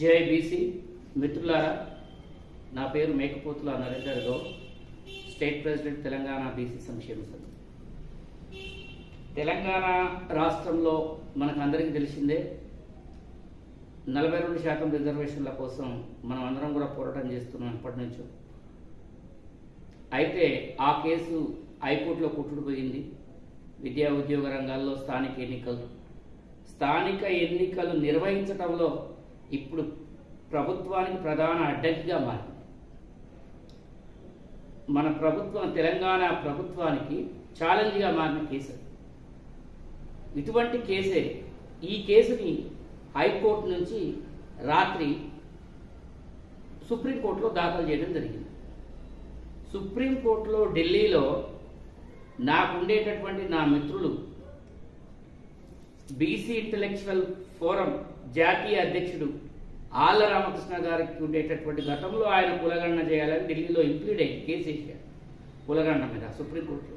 జై మిత్రులారా నా పేరు Mekapothula Narender Goud. State president Telangana BC సంక్షేమ సంఘం తెలంగాణ రాష్ట్రంలో మనకందరికీ తెలిసిందే నలభై రెండు శాతం రిజర్వేషన్ల కోసం మనం అందరం కూడా పోరాటం చేస్తున్నాం ఎప్పటి నుంచో. అయితే ఆ కేసు హైకోర్టులో కొట్టుకుపోయింది విద్యా ఉద్యోగ రంగాల్లో స్థానిక ఎన్నికలు. స్థానిక ఎన్నికలు నిర్వహించడంలో ఇప్పుడు ప్రభుత్వానికి ప్రధాన అడ్డంకిగా మారింది. మన ప్రభుత్వం తెలంగాణ ప్రభుత్వానికి ఛాలెంజ్గా మారిన కేసు. ఇటువంటి కేసే ఈ కేసుని హైకోర్టు నుంచి రాత్రి సుప్రీంకోర్టులో దాఖలు చేయడం జరిగింది. సుప్రీంకోర్టులో ఢిల్లీలో నాకుండేటటువంటి నా మిత్రులు బీసీ ఇంటలెక్చువల్ ఫోరం జాతీయ అధ్యక్షుడు ఆళ్ళ రామకృష్ణ గారికి ఉండేటటువంటి గతంలో ఆయన కులగణన చేయాలని ఢిల్లీలో ఇంప్లీడ్ అయ్యి కేసు వేసారు కులగణన మీద సుప్రీంకోర్టులో.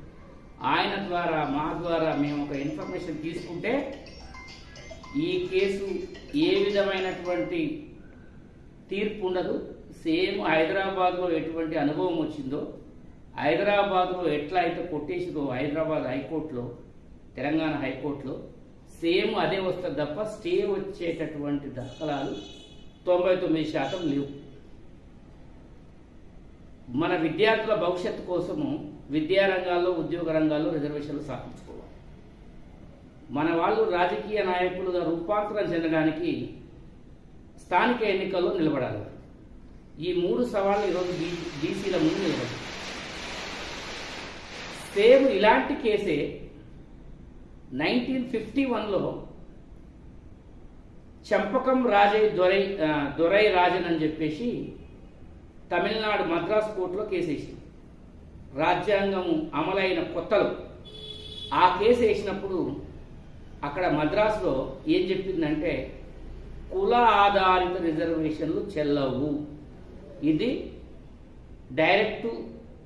ఆయన ద్వారా మా ద్వారా మేము ఒక ఇన్ఫర్మేషన్ తీసుకుంటే ఈ కేసు ఏ విధమైనటువంటి తీర్పు ఉండదు. సేమ్ హైదరాబాద్లో ఎటువంటి అనుభవం వచ్చిందో హైదరాబాద్లో ఎట్లా అయితే కొట్టేసిందో హైదరాబాద్ హైకోర్టులో తెలంగాణ హైకోర్టులో సేమ్ అదే వస్తుంది తప్ప స్టే వచ్చేటటువంటి దాఖలాలు తొంభై తొమ్మిది శాతం లేవు. మన విద్యార్థుల భవిష్యత్తు కోసము విద్యా రంగాల్లో ఉద్యోగ రంగాల్లో రిజర్వేషన్లు సాధించుకోవాలి. మన వాళ్ళు రాజకీయ నాయకులుగా రూపాంతరం చెందడానికి స్థానిక ఎన్నికల్లో నిలబడాలి. ఈ మూడు సవాళ్ళు ఈరోజు బీ బీసీల ముందు నిలబడాలి సేమ్ ఇలాంటి కేసే నైన్టీన్ ఫిఫ్టీ వన్లో చంపకం రాజై దొరై దొరై రాజన్ అని చెప్పేసి తమిళనాడు మద్రాస్ కోర్టులో కేసు వేసింది రాజ్యాంగం అమలైన కొత్తలో ఆ కేసు వేసినప్పుడు అక్కడ మద్రాసులో ఏం చెప్పిందంటే కుల ఆధారిత రిజర్వేషన్లు చెల్లవు. ఇది direct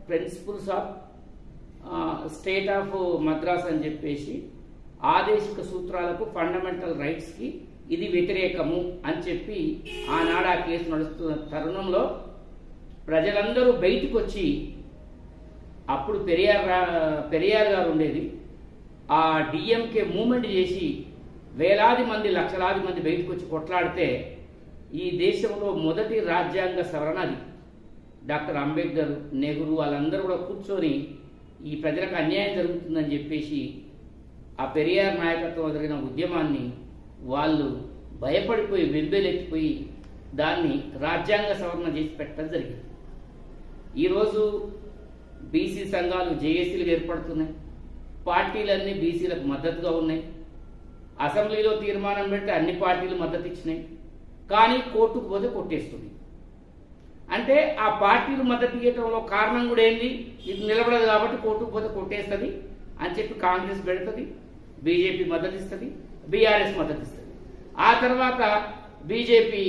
principles of state of Madras అని చెప్పేసి ఆదేశిక సూత్రాలకు ఫండమెంటల్ రైట్స్కి ఇది వ్యతిరేకము అని చెప్పి ఆనాడు ఆ కేసు నడుస్తున్న తరుణంలో ప్రజలందరూ బయటకు వచ్చి అప్పుడు పెరియార్ పెరియార్ గారు ఉండేది. ఆ డిఎంకే మూమెంట్ చేసి వేలాది మంది లక్షలాది మంది బయటకు వచ్చి కొట్లాడితే ఈ దేశంలో మొదటి రాజ్యాంగ సవరణ అది. డాక్టర్ అంబేద్కర్ నెహ్రూ వాళ్ళందరూ కూడా కూర్చొని ఈ ప్రజలకు అన్యాయం జరుగుతుందని చెప్పేసి ఆ పెరియార్ నాయకత్వం జరిగిన ఉద్యమాన్ని వాళ్ళు భయపడిపోయి వెంబెలెక్కిపోయి దాన్ని రాజ్యాంగ సవరణ చేసి పెట్టడం జరిగింది. ఈరోజు బీసీ సంఘాలు జేఏసీలు ఏర్పడుతున్నాయి. పార్టీలన్నీ బీసీలకు మద్దతుగా ఉన్నాయి. అసెంబ్లీలో తీర్మానం పెడితే అన్ని పార్టీలు మద్దతు ఇచ్చినాయి. కానీ కోర్టుకు పోతే కొట్టేస్తుంది. అంటే ఆ పార్టీలు మద్దతు ఇవ్వటంలో కారణం కూడా ఏంది ఇది నిలబడదు కాబట్టి కోర్టుకు పోతే కొట్టేస్తుంది అని చెప్పి కాంగ్రెస్ పెడుతుంది. బీజేపీ మద్దతు ఇస్తుంది బీఆర్ఎస్ మద్దతు ఇస్తుంది ఆ తర్వాత బీజేపీ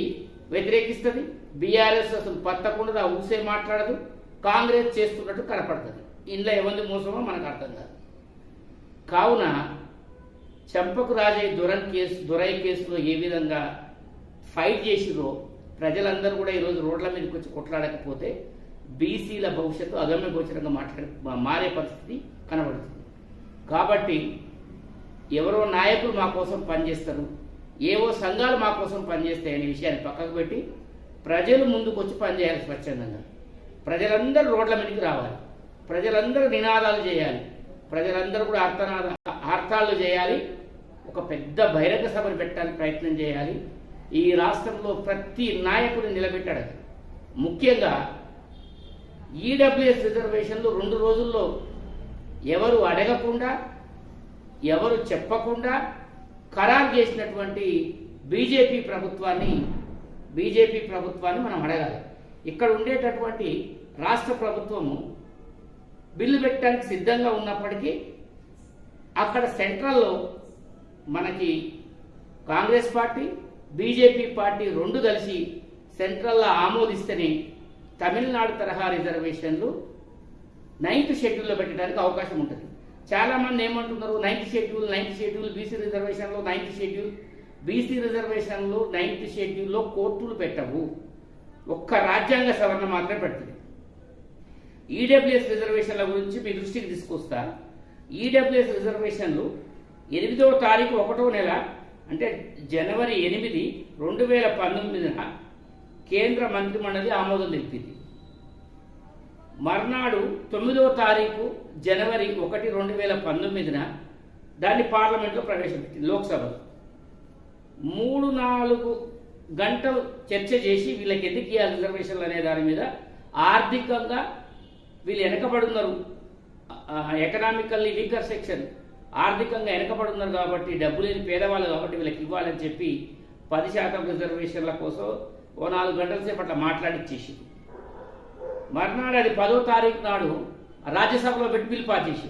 వ్యతిరేకిస్తుంది బీఆర్ఎస్ అసలు పత్తకుండా ఊసే మాట్లాడదు కాంగ్రెస్ చేస్తున్నట్టు కనపడుతుంది. ఇందులో ఎవరిది మోసమో మనకు అర్థం కాదు. కావున చెంపకు రాజే దురన్ కేసు దురై కేసులో ఏ విధంగా ఫైట్ చేసిరో ప్రజలందరూ కూడా ఈరోజు రోడ్ల మీదకి వచ్చి కొట్లాడకపోతే బీసీల భవిష్యత్తు అగమ్య గోచరంగా మాట్లాడే మారే పరిస్థితి కనబడుతుంది. కాబట్టి ఎవరో నాయకులు మా కోసం పనిచేస్తారు ఏవో సంఘాలు మా కోసం పనిచేస్తాయి అనే విషయాన్ని పక్కకు పెట్టి ప్రజలు ముందుకు వచ్చి పనిచేయాలి స్వచ్ఛందంగా. ప్రజలందరూ రోడ్ల మీదకి రావాలి. ప్రజలందరూ నినాదాలు చేయాలి. ప్రజలందరూ కూడా అర్థనాద అర్థాలు చేయాలి. ఒక పెద్ద బహిరంగ సభను పెట్టడానికి ప్రయత్నం చేయాలి. ఈ రాష్ట్రంలో ప్రతి నాయకుడు నిలబెట్టాడు ముఖ్యంగా ఈడబ్ల్యూఎస్ రిజర్వేషన్లు రెండు రోజుల్లో ఎవరు అడగకుండా ఎవరు చెప్పకుండా ఖరారు చేసినటువంటి బీజేపీ ప్రభుత్వాన్ని బీజేపీ ప్రభుత్వాన్ని మనం అడగాలి. ఇక్కడ ఉండేటటువంటి రాష్ట్ర ప్రభుత్వము బిల్లు పెట్టడానికి సిద్ధంగా ఉన్నప్పటికీ అక్కడ సెంట్రల్లో మనకి కాంగ్రెస్ పార్టీ బీజేపీ పార్టీ రెండు కలిసి సెంట్రల్లో ఆమోదిస్తేనే తమిళనాడు తరహా రిజర్వేషన్లు నైన్త్ షెడ్యూల్లో పెట్టడానికి అవకాశం ఉంటుంది. చాలా మంది ఏమంటున్నారు ninth schedule ninth schedule BC రిజర్వేషన్లో ninth schedule BC రిజర్వేషన్లు నైన్త్ షెడ్యూల్లో కోర్టులు పెట్టవు. ఒక్క రాజ్యాంగ సవరణ మాత్రమే పెడుతుంది. ఈడబ్ల్యూఎస్ రిజర్వేషన్ల గురించి మీ దృష్టికి తీసుకొస్తా. ఈడబ్ల్యూఎస్ రిజర్వేషన్లు ఎనిమిదవ తారీఖు ఒకటో నెల అంటే జనవరి ఎనిమిది రెండు వేల పంతొమ్మిదిన కేంద్ర మంత్రిమండలి ఆమోదం తెలిపింది. మర్నాడు తొమ్మిదవ తారీఖు జనవరి ఒకటి రెండు వేల పంతొమ్మిదిన దాన్ని పార్లమెంట్లో ప్రవేశపెట్టింది లోక్సభలో మూడు నాలుగు గంటలు చర్చ చేసి వీళ్ళకి ఎందుకు ఇవ్వాలి రిజర్వేషన్లు అనే దాని మీద ఆర్థికంగా వీళ్ళు వెనకబడున్నారు. Economically weaker section. ఆర్థికంగా వెనకబడున్నారు కాబట్టి డబ్బు లేని పేదవాళ్ళు కాబట్టి వీళ్ళకి ఇవ్వాలని చెప్పి పది శాతం రిజర్వేషన్ల కోసం ఓ నాలుగు గంటల సేపు అట్లా మాట్లాడిచ్చేసి మర్నాడు అది పదో తారీఖు నాడు రాజ్యసభలో పెట్టి బిల్ పాస్ చేసి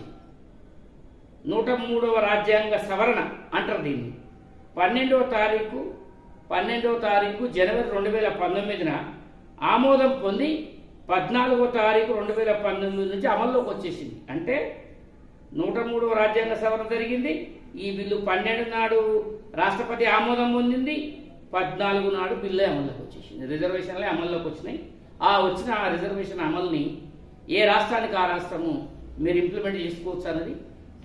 నూట మూడవ రాజ్యాంగ సవరణ అంటారు దీన్ని. పన్నెండవ తారీఖు పన్నెండవ తారీఖు జనవరి రెండు వేల పంతొమ్మిదిన ఆమోదం పొంది పద్నాలుగో తారీఖు రెండు వేల పంతొమ్మిది నుంచి అమల్లోకి వచ్చేసింది. అంటే నూట మూడవ రాజ్యాంగ సవరణ జరిగింది. ఈ బిల్లు పన్నెండు నాడు రాష్ట్రపతి ఆమోదం పొందింది. పద్నాలుగు నాడు బిల్లే అమల్లోకి వచ్చేసింది. రిజర్వేషన్లే అమల్లోకి వచ్చినాయి. ఆ వచ్చిన ఆ రిజర్వేషన్ అమల్ని ఏ రాష్ట్రానికి ఆ రాష్ట్రము మీరు ఇంప్లిమెంట్ చేసుకోవచ్చు అన్నది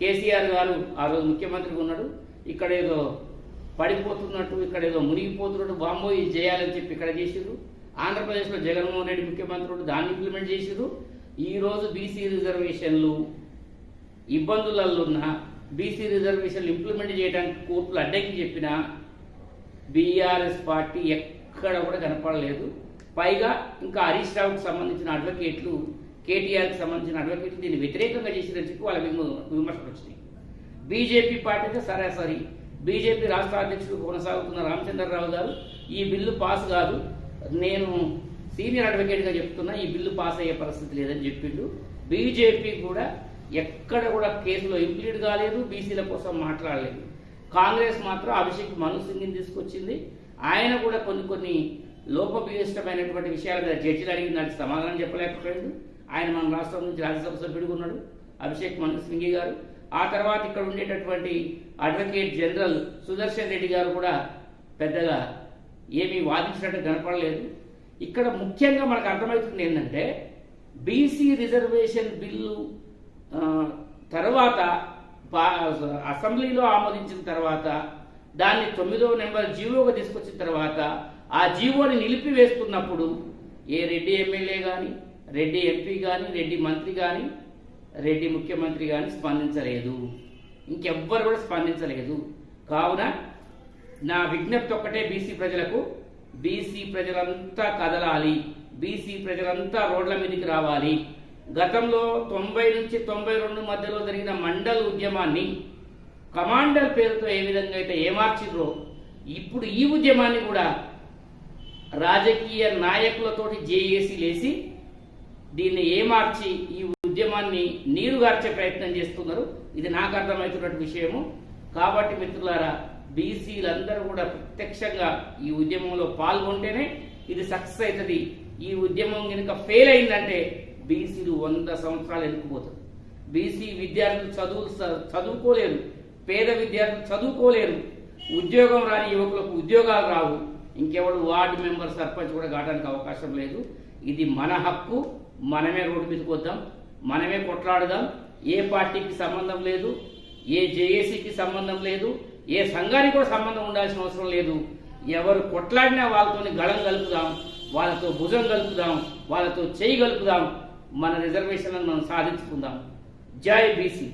కేసీఆర్ గారు ఆ రోజు ముఖ్యమంత్రిగా ఉన్నాడు. ఇక్కడ ఏదో పడిపోతున్నట్టు ఇక్కడ ఏదో మునిగిపోతున్నట్టు బాంబో ఇది చేయాలని చెప్పి ఇక్కడ చేసిరు ఆంధ్రప్రదేశ్లో జగన్మోహన్ రెడ్డి ముఖ్యమంత్రుడు దాన్ని ఇంప్లిమెంట్ చేసిరు ఈరోజు బీసీ రిజర్వేషన్లు ఇబ్బందులలో ఉన్న బీసీ రిజర్వేషన్లు ఇంప్లిమెంట్ చేయడానికి కోర్టులు అడ్డంకి చెప్పినా బీఆర్ఎస్ పార్టీ ఎక్కడ కూడా కనపడలేదు. పైగా ఇంకా హరీష్ రావుకి సంబంధించిన అడ్వకేట్లు కేటీఆర్కి సంబంధించిన అడ్వకేట్లు దీన్ని వ్యతిరేకంగా చేసిరని చెప్పి వాళ్ళ విమర్శలు వచ్చినాయి. బీజేపీ పార్టీ అయితే సరాసరి బీజేపీ రాష్ట్ర అధ్యక్షుడు కొనసాగుతున్న రామచంద్రరావు గారు ఈ బిల్లు పాస్ కాదు నేను సీనియర్ అడ్వకేట్గా చెప్తున్నా ఈ బిల్లు పాస్ అయ్యే పరిస్థితి లేదని చెప్పిండు. బీజేపీ కూడా ఎక్కడ కూడా కేసులో ఇంప్లీడ్ కాలేదు బీసీల కోసం మాట్లాడలేదు. కాంగ్రెస్ మాత్రం అభిషేక్ మను సింగ్ని తీసుకొచ్చింది. ఆయన కూడా కొన్ని కొన్ని లోపభీష్టమైనటువంటి విషయాల మీద జడ్జిలు అడిగిన దానికి సమాధానం చెప్పలేకపోయాడు ఆయన మన రాష్ట్రం నుంచి రాజ్యసభ సభ్యుడిగా ఉన్నాడు అభిషేక్ మను సింగి గారు. ఆ తర్వాత ఇక్కడ ఉండేటటువంటి అడ్వకేట్ జనరల్ సుదర్శన్ రెడ్డి గారు కూడా పెద్దగా ఏమీ వాదించినట్టు కనపడలేదు. ఇక్కడ ముఖ్యంగా మనకు అర్థమవుతుంది ఏంటంటే బీసీ రిజర్వేషన్ బిల్లు తర్వాత అసెంబ్లీలో ఆమోదించిన తర్వాత దాన్ని తొమ్మిదవ నెంబర్ జీవోగా తీసుకొచ్చిన తర్వాత ఆ జీవోని నిలిపివేస్తున్నప్పుడు ఏ రెడ్డి ఎమ్మెల్యే కానీ రెడ్డి ఎంపీ కానీ రెడ్డి మంత్రి కానీ రెడ్డి ముఖ్యమంత్రి కానీ స్పందించలేదు. ఇంకెవ్వరు కూడా స్పందించలేదు. కావున నా విజ్ఞప్తి ఒక్కటే బీసీ ప్రజలకు బీసీ ప్రజలంతా కదలాలి. బీసీ ప్రజలంతా రోడ్ల మీదకి రావాలి. గతంలో తొంభై నుంచి తొంభై రెండు మధ్యలో జరిగిన మండల్ ఉద్యమాన్ని కమాండర్ పేరుతో ఏ విధంగా అయితే ఏమార్చిండ్రో ఇప్పుడు ఈ ఉద్యమాన్ని కూడా రాజకీయ నాయకులతోటి జేఏసీ లేసి దీన్ని ఏమార్చి ఈ ఉద్యమాన్ని నీరుగార్చే ప్రయత్నం చేస్తున్నారు. ఇది నాకు అర్థమవుతున్నటువంటి విషయము. కాబట్టి మిత్రులారా బీసీలందరూ కూడా ప్రత్యక్షంగా ఈ ఉద్యమంలో పాల్గొంటేనే ఇది సక్సెస్ అవుతుంది. ఈ ఉద్యమం కనుక ఫెయిల్ అయిందంటే బీసీలు వంద సంవత్సరాలు ఎన్నుకుపోతారు. బీసీ విద్యార్థులు చదువు చదువుకోలేరు. పేద విద్యార్థులు చదువుకోలేరు. ఉద్యోగం రాని యువకులకు ఉద్యోగాలు రావు. ఇంకెవడు వార్డు మెంబర్ సర్పంచ్ కూడా కావడానికి అవకాశం లేదు. ఇది మన హక్కు. మనమే రోడ్డు మీదకి వద్దాం. మనమే కొట్లాడదాం. ఏ పార్టీకి సంబంధం లేదు. ఏ జేఏసీకి సంబంధం లేదు. ఏ సంఘానికి కూడా సంబంధం ఉండాల్సిన అవసరం లేదు. ఎవరు కొట్లాడినా వాళ్ళతోని గళం కలుపుదాం. వాళ్ళతో భుజం కలుపుదాం. వాళ్ళతో చేయి కలుపుదాం. మన రిజర్వేషన్లను మనం సాధించుకుందాం. జై బీసీ.